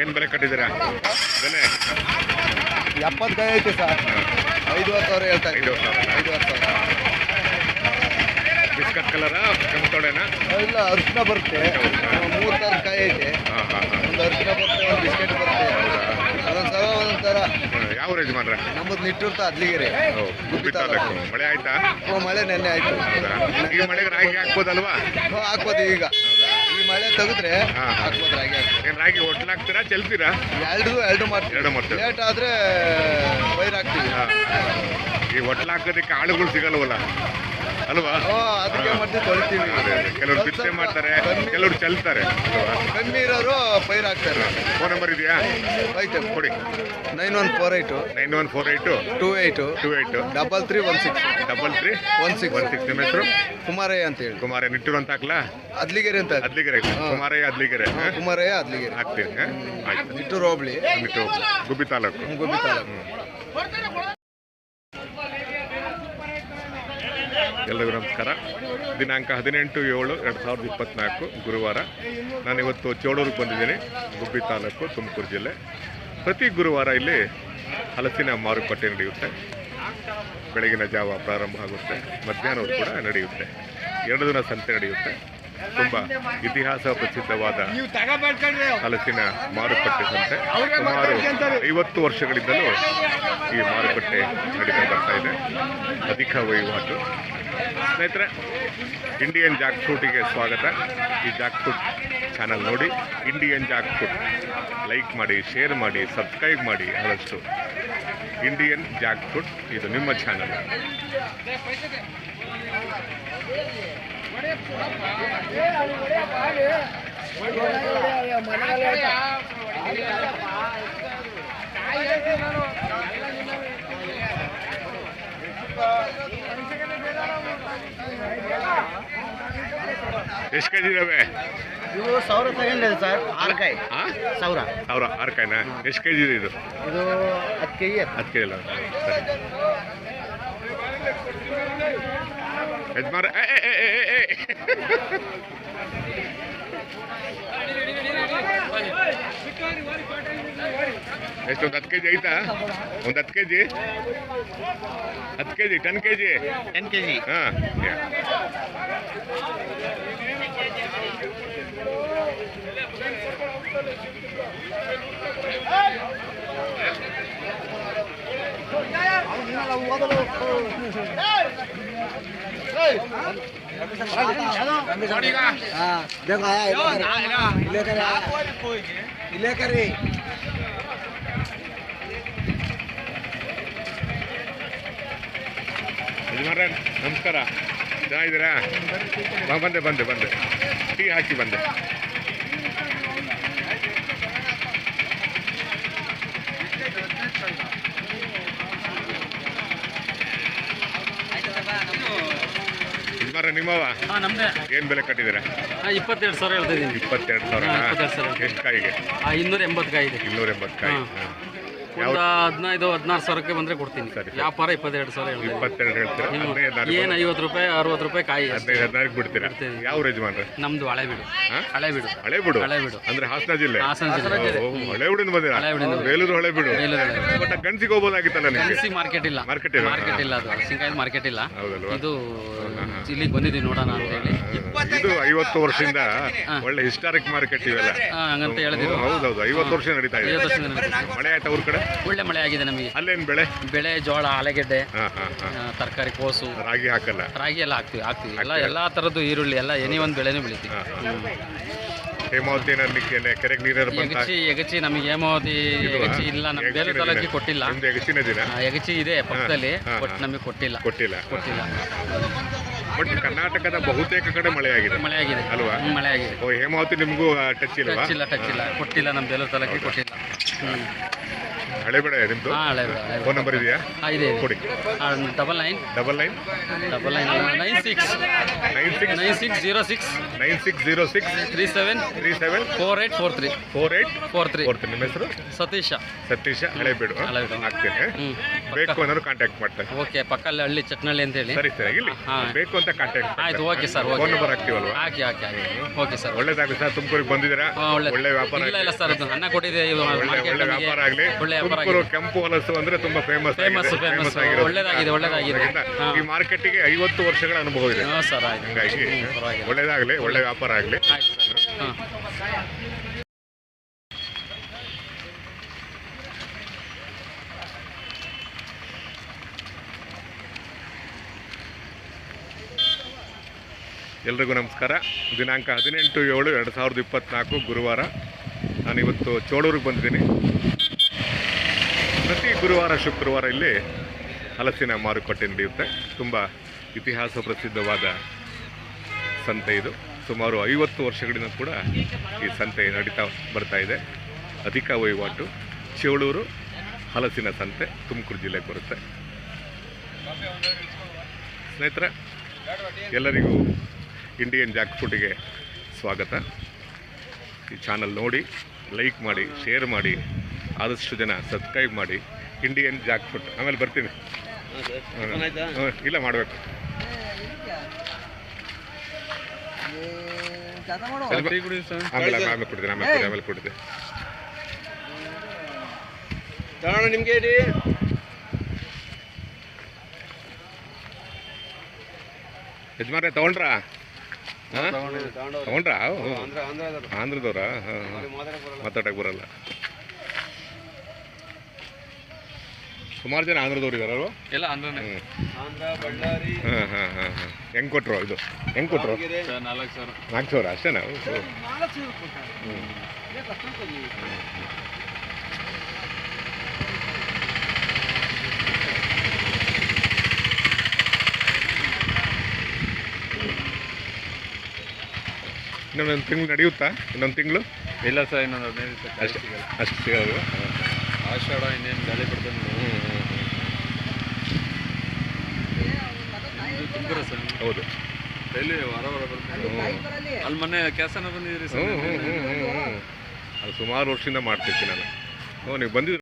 ಏನು ಬೆಲೆ ಕಟ್ಟಿದ್ದೀರಾ? ಬೆಲೆ? ಎಪ್ಪತ್ತೈದು ಐತೆ ಸರ್. ಐದುವರೆ ಸಾವಿರ ಹೇಳ್ತಾರೆ ಐದು. ಐದುವರೆ ಸಾವಿರ. ಬಿಸ್ಕಟ್ ಕಲರ ಕೆಂಪೋಡೆನಾ ಇಲ್ಲ ಅರ್ಶಿನ ಬರುತ್ತೆ. ಮೂರು ಸಾವಿರ ಕಾಯಿ ಐತೆ. ಒಂದು ಅರ್ಶಿನ ಬರುತ್ತೆ ಒಂದು ಬಿಸ್ಕೆಟ್ ಬರುತ್ತೆ. ಒಂದೊಂದು ಸಲ ಒಂದೊಂದು ಥರ ಯಾವ ರೇಜ್ ಮಾಡ್ರೆ ನಮ್ಮದು ನಿಟ್ಟೂರ್ತ ಅದ್ಲಿಗೆರೆ. ಮಳೆ ಆಯ್ತಾ? ಮಳೆ ನೆನ್ನೆ ಆಯ್ತು. ಈಗ ಮಳೆಗೆ ರಾಗಿ ಹಾಕ್ಬೋದಲ್ವಾ? ಹಾಕ್ಬೋದು ಈಗ. ಮಳೆ ತೆಗೆದ್ರೆ ಹಾ. ಹಾಕ್ಬೋದು ರಾಗಿ ಹಾಕ್ಬೋದು ಏನು ರಾಗಿ ಒಟ್ಲಾಗ್ತೀರಾ ಚೆಲ್ತೀರಾ? ಎರಡು ಎರಡು ಮಾಡ್ತೀವಿ. ಎರಡು ಮಾಡ್ತೀವಿ. ಲೇಟ್ ಆದ್ರೆ ವೈರ್ ಹಾಕ್ತೀವಿ. ಹಾಂ. ಈ ಒಟ್ಲಾಕೋದಕ್ಕೆ ಆಳುಗಳು ಸಿಗಲ್ವಲ್ಲ? ಅಲ್ವಾ? ಅದಕ್ಕೆ ಮತ್ತೆ ತೊಳಿತೀವಿ. ಅದೇ. ಬಿತ್ತನೆ ಮಾಡ್ತಾರೆ ಕೆಲವರು ಕೆಲವ್ರು ಚೆಲ್ತಾರೆ. ಅಲ್ವಾ? ಇರೋರು ಪೈರ್ ಹಾಕ್ತಾರೆ. ಫೋನ್ ನಂಬರ್ ಇದೆಯಾ? ಐತೆ. ಕೊಡಿ. Nine one four eight. Nine one four eight? Two eight. Two eight. Double three one six. Double three? One six. One six. ನಿಮ್ಮ ಹೆಸರು? ಕುಮಾರಯ್ಯ ಅಂತ ಹೇಳಿ. ಕುಮಾರ ನಿಟ್ಟೂರು ಅಂತ ಹಾಕ್ಲಾ? ಅದ್ಲಿಗೆರೆ ಅಂತ ಅದ್ಲಿಗೆರೆ. ಕುಮಾರಯ್ಯ ಅದ್ಲಿಗೆರೆ. ಕುಮಾರಯ್ಯ ಅದ್ಲಿಗೆರೆ. ಹಾಕ್ತೀನಿ? ಆಯ್ತು. ನಿಟ್ಟೂರು ಹೋಬಳಿ. ನಿಟ್ಟು ಗುಬ್ಬಿ ತಾಲೂಕು. ಗುಬ್ಬಿ ತಾಲೂಕು. ಎಲ್ಲರಿಗೂ ನಮಸ್ಕಾರ. ದಿನಾಂಕ ಹದಿನೆಂಟು ಏಳು ಎರಡು ಸಾವಿರದ ಇಪ್ಪತ್ತ್ನಾಲ್ಕು ಗುರುವಾರ. ನಾನಿವತ್ತು ಚೋಳೂರಿಗೆ ಬಂದಿದ್ದೀನಿ, ಗುಬ್ಬಿ ತಾಲೂಕು ತುಮಕೂರು ಜಿಲ್ಲೆ. ಪ್ರತಿ ಗುರುವಾರ ಇಲ್ಲಿ ಹಲಸಿನ ಮಾರುಕಟ್ಟೆ ನಡೆಯುತ್ತೆ. ಬೆಳಗಿನ ಜಾವ ಪ್ರಾರಂಭ ಆಗುತ್ತೆ, ಮಧ್ಯಾಹ್ನವೂ ಕೂಡ ನಡೆಯುತ್ತೆ. ಎರಡು ದಿನ ಸಂತೆ ನಡೆಯುತ್ತೆ. ತುಂಬ ಇತಿಹಾಸ ಪ್ರಸಿದ್ಧವಾದ ಹಲಸಿನ ಮಾರುಕಟ್ಟೆ ಸಂತೆ. ಸುಮಾರು ಐವತ್ತು ವರ್ಷಗಳಿಂದಲೂ ಈ ಮಾರುಕಟ್ಟೆ ನಡೀತಾ ಬರ್ತಾ ಇದೆ. ಅಧಿಕ ವಹಿವಾಟು. ಸ್ನೇಹಿತರೆ ಇಂಡಿಯನ್ ಜಾಕ್ ಫ್ರೂಟಿಗೆ ಸ್ವಾಗತ. ಈ ಜಾಕ್ ಫ್ರೂಟ್ ಚಾನಲ್ ನೋಡಿ ಇಂಡಿಯನ್ ಜಾಕ್ ಫ್ರೂಟ್ ಲೈಕ್ ಮಾಡಿ ಶೇರ್ ಮಾಡಿ ಸಬ್ಸ್ಕ್ರೈಬ್ ಮಾಡಿ ಆದಷ್ಟು ಇಂಡಿಯನ್ ಜಾಕ್ ಫ್ರೂಟ್ ಇದು ನಿಮ್ಮ ಚಾನಲ್ ಎಷ್ಟು ಕೆ ಜಿ ಇದಾವೆ? ಇದು ಸಾವಿರ ತಗೊಂಡಿದೆ ಸರ್? ಆರು ಕಾಯಿ ಹಾಂ ಸಾವಿರ ಸಾವಿರ ಆರು ಕಾಯಿನಾ ಎಷ್ಟು ಕೆ ಜಿ ಇದೆ ಇದು? ಇದು ಹತ್ತು ಕೆ ಜಿ ಹತ್ತು ಕೆ ಜಿ ಇಲ್ಲ ಸರಿ ಯಜಮಾರ. ಎಷ್ಟು ಒಂದು ಹತ್ತು ಕೆ ಜಿ ಐತಾ ಒಂದು ಹತ್ತು ಕೆ ಜಿ ಹತ್ತು K G ten K G ten K G ಹಾಂ ಇಲೇಕರಿ ಯಜಮಾನ್ರೆ ನಮಸ್ಕಾರ ಚೆನ್ನಾಗಿದ್ದೀರಾ ಬಾ ಬಂದೆ ಬಂದೆ ಬಂದೆ ಟೀ ಹಾಕಿ ಬಂದೆ ನಿಮ್ಮವ? ಹಾಂ ನಮ್ಮದೇ ಏನು ಬೆಲೆ ಕಟ್ಟಿದ್ದೀರಾ? ಹಾಂ ಇಪ್ಪತ್ತೆರಡು ಸಾವಿರ ಹೇಳ್ತಾ ಇದ್ದೀನಿ ಇಪ್ಪತ್ತೆರಡು ಸಾವಿರ. ಹಾ, ಇಪ್ಪತ್ತೆರಡು ಸಾವಿರ. ಎಷ್ಟು ಕಾಯಿಗೆ? ಹಾಂ ಇನ್ನೂರ ಎಂಬತ್ತು ಕಾಯಿ ಇದೆ. ಇನ್ನೂರ ಎಂಬತ್ತು ಕಾಯಿ. ಹಾ. ಒಂದು ಹದಿನೈದು ಹದಿನಾರು ಸಾವಿರಕ್ಕೆ ಬಂದರೆ ಕೊಡ್ತೀನಿ. ವ್ಯಾಪಾರ ಇಪ್ಪತ್ತೆರಡು ಸಾವಿರ ಇಪ್ಪತ್ತೆರಡು ಹೇಳ್ತೀರಾ? ಹದಿನೈದು ಏನು ಐವತ್ತು ರೂಪಾಯಿ ಅರವತ್ತು ರೂಪಾಯಿ ಕಾಯಿ. ಹದಿನೈದು ಹದಿನಾರು ಬಿಡ್ತೀರಾ. ಯಾವ ಯಜಮಾನ್ರೆ? ನಮ್ದು ಹಳೆ ಬಿಡು? ಹಳೆ ಬಿಡು ಹಳೆ ಬಿಡು ಹಳೆ ಬಿಡು. ಅಂದ್ರೆ ಹಾಸನ ಜಿಲ್ಲೆ? ಹಾಸನ ಜಿಲ್ಲೆ. ಓ, ಹಳೆ ಬಿಡಿಂದ ಬಂದಿರಾ? ಹಳೆಬೀಡಿಂದ. ಬೇಲೂರು ಹಳೆ ಬಿಡು ಬೇಲೂರು ಬಟ್ ಗಣಸಿಗೆ ಹೋಗ್ಬೋದಾಗಿತ್ತಲ್ಲ ನಿಮಗೆ? ಗಣಸಿ ಮಾರ್ಕೆಟ್ ಇಲ್ಲ. ಮಾರ್ಕೆಟ್ ಇಲ್ಲ. ಮಾರ್ಕೆಟ್ ಇಲ್ಲ ಅದು. ಹಸಿನಕಾಯಿ ಮಾರ್ಕೆಟ್ ಇಲ್ಲ. ಇದು ಇಲ್ಲಿಗೆ ಬಂದಿದ್ದೀವಿ ನೋಡೋಣ ಅಂತ ಹೇಳಿ. ಇದು ಐವತ್ತು ವರ್ಷದಿಂದ ಒಳ್ಳೆ ಹಿಸ್ಟಾರಿಕ್ ಮಾರ್ಕೆಟ್ ಇವೆಲ್ಲ. ಹಂಗಂತ ಹೇಳಿದ್ರು. ಹೌದೌದು ಐವತ್ತು ವರ್ಷ ನಡೀತಾ ಇದೆ. ಮಳೆ ಆಯ್ತಾ ಊರ್ ಕಡೆ? ಒಳ್ಳೆ ಮಳೆ ಆಗಿದೆ ನಮಗೆ. ಅಲ್ಲೇನು ಬೆಳೆ? ಬೆಳೆ ಜೋಳ ಆಲೂಗೆಡ್ಡೆ ತರಕಾರಿ ಕೋಸು. ರಾಗಿ ಹಾಕಲ್ಲ? ರಾಗಿ ಎಲ್ಲ ಹಾಕ್ತಿವಿ ಹಾಕ್ತಿವಿ. ಎಲ್ಲ ಎಲ್ಲಾ ತರದ್ದು ಈರುಳ್ಳಿ ಎಲ್ಲ ಎನಿ ಒಂದು ಬೆಳೆನೂ ಬೆಳಿತೀವಿ. ಹೇಮಾವತಿ ಕೆರೆಗೆ ನೀರು ಎಗಚಿ ಎಗಚಿ ನಮಗೆ ಹೇಮಾವತಿ ಎಗಚಿ ಇಲ್ಲ ನಮ್ಮ ಬೇರೆ ತಾಲೂಕಿಗೆ ಕೊಟ್ಟಿಲ್ಲ. ಎಗಚಿ ಇದೆ ಪಕ್ಕದಲ್ಲಿ ಬಟ್ ನಮಗೆ ಕೊಟ್ಟಿಲ್ಲ. ಕೊಟ್ಟಿಲ್ಲ. ಕೊಟ್ಟಿಲ್ಲ. ಬಟ್ ಕರ್ನಾಟಕದ ಬಹುತೇಕ ಕಡೆ ಮಳೆ ಆಗಿದೆ. ಮಳೆ ಆಗಿದೆ. ಅಲ್ವಾ? ಮಳೆ ಆಗಿದೆ. ಓ ಹೇಮಾವತಿ ನಿಮಗೂ ಟಚ್ ಇಲ್ಲ? ಟಚ್ ಇಲ್ಲ ಟಚ್ ಇಲ್ಲ. ಕೊಟ್ಟಿಲ್ಲ ನಮ್ಮ ಬೇಲೂರು ತಲಕ್ಕೆ ಕೊಟ್ಟಿಲ್ಲ. ಹ್ಮ್ ಹಳೆಬೇಡ ನಿಮ್ದು? ಹಾಂ ಹಳೆ ಫೋನ್ ನಂಬರ್ ಇದೆಯಾ? ಹಾಂ ಇದೆ ಕೊಡಿ. Double nine double nine double nine nine six nine six nine six zero six nine six zero six three seven three seven four eight four three four eight four three four ನಿಮ್ಮ ಹೆಸರು? ಸತೀಶ. ಸತೀಶ. ಹಳೆಬೇಡು ಹಳೇಬೀಡು. ಹ್ಞೂ ಬೇಕು ಅನ್ನೋರು contact ಮಾಡ್ತಾರೆ. Okay ಪಕ್ಕಲ್ಲಿ ಹಳ್ಳಿ ಚಟ್ನಳ್ಳಿ ಅಂತೇಳಿ ಸರಿ ಸರಿ ಇಲ್ಲಿ. ಬೇಕು ಅಂತ ಕಾಂಟ್ಯಾಕ್ಟ್ ಆಯ್ತು ಓಕೆ ಸರ್ ಫೋನ್ ನಂಬರ್ ಹಾಕ್ತೀವಲ್ವಾ? ಹಾಕಿ ಹಾಕಿ ಹಾಕಿ. Okay sir. ಒಳ್ಳೇದಾಗಲಿ ಸರ್ ತುಮಕೂರಿಗೆ ಬಂದಿದ್ದೀರಾ? ಒಳ್ಳೆ ವ್ಯಾಪಾರ ಇಲ್ಲ ಇಲ್ಲ ಸರ್ ಅನ್ನ ಕೊಟ್ಟಿದೆ ಒಳ್ಳೆ ವ್ಯಾಪಾರ ಆಗಲಿ. ಒಳ್ಳೆ ತುಮಕೂರು ಕೆಂಪು ಹಲಸು ಅಂದ್ರೆ ತುಂಬಾ ಫೇಮಸ್ ಫೇಮಸ್ ಫೇಮಸ್ ಒಳ್ಳೆದಾಗಿದೆ, ಒಳ್ಳೆದಾಗಿದೆ. ಈ ಮಾರ್ಕೆಟ್ಗೆ ಐವತ್ತು ವರ್ಷಗಳ ಅನುಭವ ಇದೆ. ಹಾಂ ಸರ್ ಹಂಗಾಗಿ ಒಳ್ಳೇದಾಗಲಿ ಒಳ್ಳೆ ವ್ಯಾಪಾರ ಆಗಲಿ. ಎಲ್ರಿಗೂ ನಮಸ್ಕಾರ. ದಿನಾಂಕ ಹದಿನೆಂಟು ಏಳು ಎರಡು ಸಾವಿರದ ಇಪ್ಪತ್ತ್ನಾಲ್ಕು ಗುರುವಾರ. ನಾನಿವತ್ತು ಚೋಳೂರಿಗೆ ಬಂದಿದ್ದೀನಿ. ಗುರುವಾರ, ಶುಕ್ರವಾರ ಇಲ್ಲಿ ಹಲಸಿನ ಮಾರುಕಟ್ಟೆ ನಡೆಯುತ್ತೆ. ತುಂಬ ಇತಿಹಾಸ ಪ್ರಸಿದ್ಧವಾದ ಸಂತೆ ಇದು. ಸುಮಾರು ಐವತ್ತು ವರ್ಷಗಳಿಂದ ಕೂಡ ಈ ಸಂತೆ ನಡೀತಾ ಬರ್ತಾ ಇದೆ. ಅಧಿಕ ವಹಿವಾಟು. ಚೇಳೂರು ಹಲಸಿನ ಸಂತೆ ತುಮಕೂರು ಜಿಲ್ಲೆಗೆ ಬರುತ್ತೆ. ಸ್ನೇಹಿತರೆ, ಎಲ್ಲರಿಗೂ ಇಂಡಿಯನ್ ಜಾಕ್ ಫುಡ್ಗೆ ಸ್ವಾಗತ. ಈ ಚಾನಲ್ ನೋಡಿ ಲೈಕ್ ಮಾಡಿ ಶೇರ್ ಮಾಡಿ, ಆದಷ್ಟು ಜನ ಸಬ್ಸ್ಕ್ರೈಬ್ ಮಾಡಿ. ಇಂಡಿಯನ್ ಜಾಕ್ ಫುಡ್ ಆಮೇಲೆ ಬರ್ತೀನಿ. ಇಲ್ಲ ಮಾಡಬೇಕು. ಆಮೇಲೆ ಆಮೇಲೆ ಕೊಡ್ತೀನಿ ಆಮೇಲೆ ಆಮೇಲೆ ಕೊಡ್ತೀನಿ. ನಿಮ್ಗೆ ಯಜಮಾನ್ರೆ ತಗೊಂಡ್ರಾ? ತಗೊಂಡ್ರಾ? ಆಂಧ್ರದವ್ರಾ. ಹಾಂ ಮಾತಾಡಕ್ಕೆ ಬರಲ್ಲ. ಸುಮಾರು ಜನ ಆಂಧ್ರದವ್ರು ಇದಾರಲ್ವ? ಎಲ್ಲ ಹ್ಞೂ ಆಂಧ್ರ ಬಳ್ಳಾರಿ. ಹಾಂ ಹಾಂ ಹಾಂ ಹಾಂ. ಹೆಂಗೆ ಕೊಟ್ಟರು ಇದು? ಹೆಂಗ್ ಕೊಟ್ಟರು ನಾಲ್ಕು ಸಾವಿರ. ನಾಲ್ಕು ಸಾವಿರ ಅಷ್ಟೇನಾ ಹ್ಞೂ ಇನ್ನೊಂದು ತಿಂಗಳು ನಡೆಯುತ್ತಾ? ಇನ್ನೊಂದು ತಿಂಗಳು? ಇಲ್ಲ ಸರ್ ಇನ್ನೊಂದು ಹದಿನೈದು ಅಷ್ಟು. ಅಷ್ಟು ಸಿಗೋದು. ಆಷಾಢ ಇನ್ನೇನು ಗಾಳಿ ಬಿಡ್ತಾನೆ ಹ್ಞೂ ಹ್ಞೂ ಹ್ಞೂ ತುಮಕೂರು ಸರ್ ಹೌದು. ಡೈಲಿ ವಾರ ವಾರ ಬರ್ತೀನಿ ಅಲ್ಲಿ ಮೊನ್ನೆ ಕೆಲಸನ ಬಂದಿದ್ರಿ ಹ್ಞೂ ಸರ್. ಹ್ಞೂ ಹ್ಞೂ ಹ್ಞೂ ಹ್ಞೂ ಅದು ಸುಮಾರು ವರ್ಷದಿಂದ ಮಾಡ್ತಿರ್ತೀನಿ ನಾನು. ಹ್ಞೂ ನೀವು ಬಂದಿದ್ದು